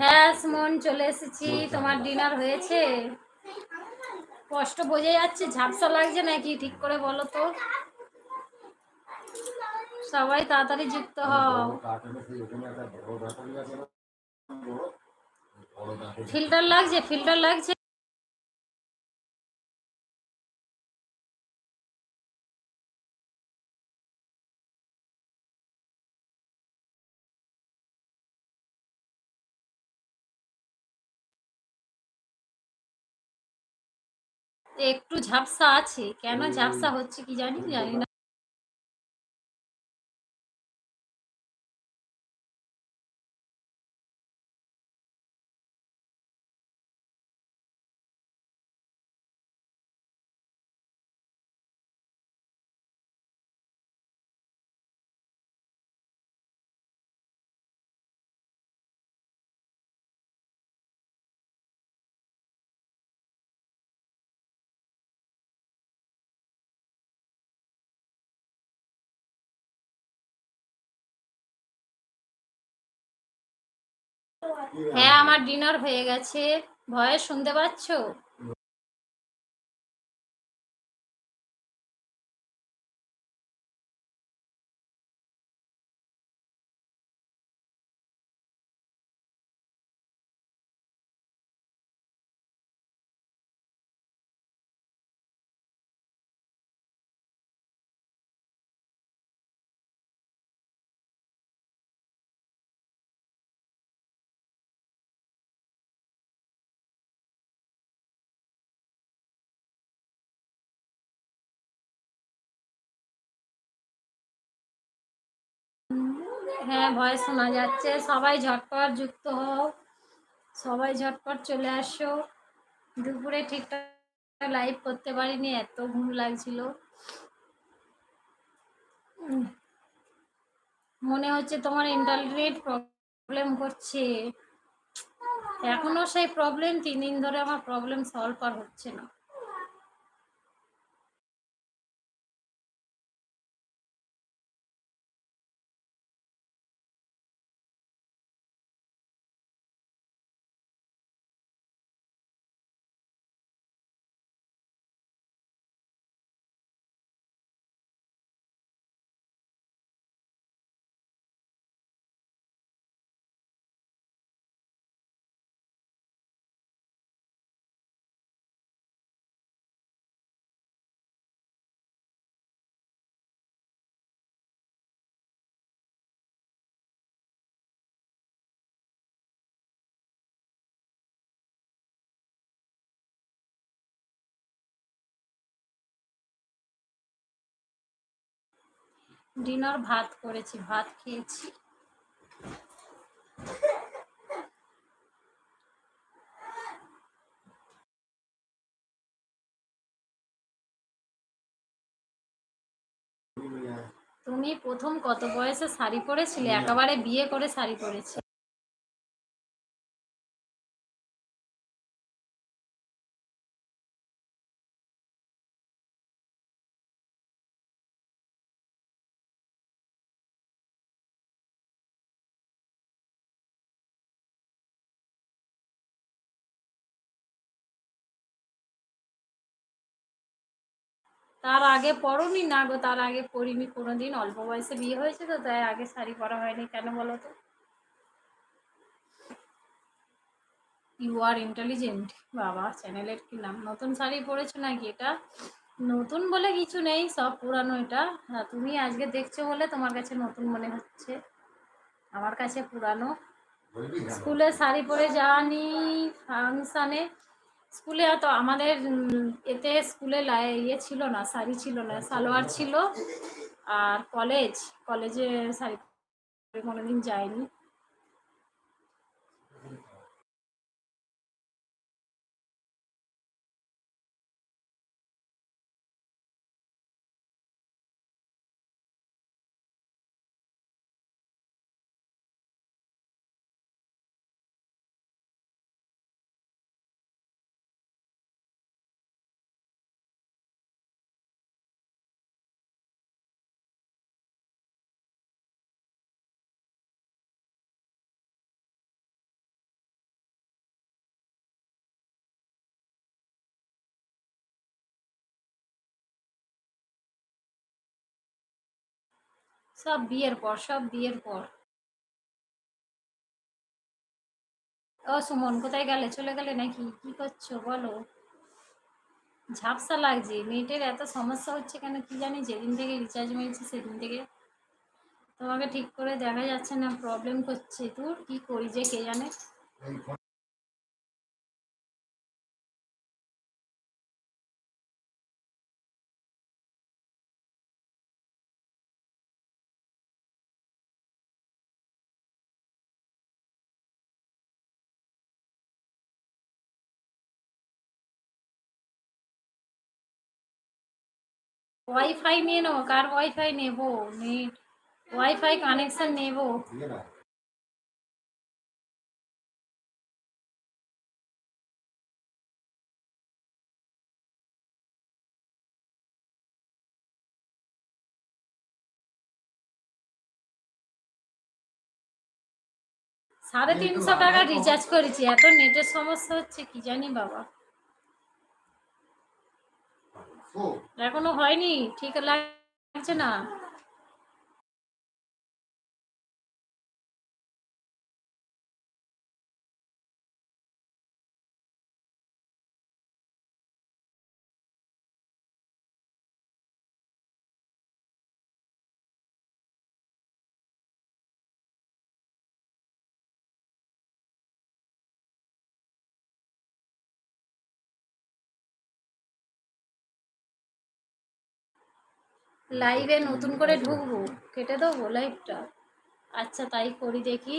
হ্যাঁ সুমন, চলে এসেছি। তোমার ডিনার হয়েছে। কষ্ট বোঝা যাচ্ছে, ঝাপসা লাগছে নাকি? ঠিক করে বলো তো। সবাই তাড়াতাড়ি যুক্ত হও। ফিল্টার লাগছে ফিল্টার লাগছে। একটু ঝাপসা আছে। কেন ঝাপসা হচ্ছে কি জানি? জানি না। হ্যাঁ আমার ডিনার হয়ে গেছে। ভয়ে শুনতে পাচ্ছ? হ্যাঁ ভয় শোনা যাচ্ছে। সবাই ঝটপট যুক্ত হও। সবাই ঝটপট চলে আসো। দুপুরে ঠিকঠাক লাইভ করতে পারিনি, এত ঘুম লাগছিল। মনে হচ্ছে তোমার ইন্টারনেট প্রবলেম করছে। এখনও সেই প্রবলেম তিন দিন ধরে আমার প্রবলেম সলভ আর হচ্ছে না। ডিনার ভাত করেছি ভাত খেয়েছি। তুমি প্রথম কত বয়সে শাড়ি পরেছিলে? একেবারে বিয়ে করে শাড়ি পরেছি তার আগে পরনি না গো তার আগে পরিনি কোনোদিন। অল্প বয়সে বিয়ে হয়েছে তো তাই আগে শাড়ি পরা হয়নি। কেন বলো তো? ইউ আর ইন্টেলিজেন্ট বাবা চ্যানেলের কি নাম? নতুন শাড়ি পরেছো নাকি এটা? নতুন বলে কিছু নেই সব পুরানো এটা। হ্যাঁ তুমি আজকে দেখছ বলে তোমার কাছে নতুন মনে হচ্ছে। আমার কাছে পুরানো। স্কুলে শাড়ি পরে যাওয়ানি ফাংশানে। স্কুলে তো আমাদের এতে স্কুলে ইয়ে ছিল না, শাড়ি ছিল না, সালোয়ার ছিল। আর কলেজ, কলেজে শাড়ি কোনোদিন যায়নি। সব বিয়ের পর, সব বিয়ের পর। ও সুমন, কোথায় গেলে? চলে গেলে নাকি? কি করছ? বলো। ঝাপসা লাগছে। নেটের এত সমস্যা হচ্ছে কেন? কি জানি? যেদিন থেকে রিচার্জ মেরেছি, সেদিন থেকে। তোমাকে ঠিক করে দেখা যাচ্ছে না প্রবলেম করছে। তোর কি করি যে কে জানে? ওয়াইফাই নিয়ে নেব কার ওয়াইফাই নেব? নেট। ওয়াইফাই কানেকশন নেব। সাড়ে তিনশো টাকা রিচার্জ করেছি। এত নেটের সমস্যা হচ্ছে কি জানি বাবা। এখনও হয়নি ঠিক লাগছে না। লাইভে নতুন করে ঢুকবো কেটে দেবো লাইভটা আচ্ছা তাই করি দেখি।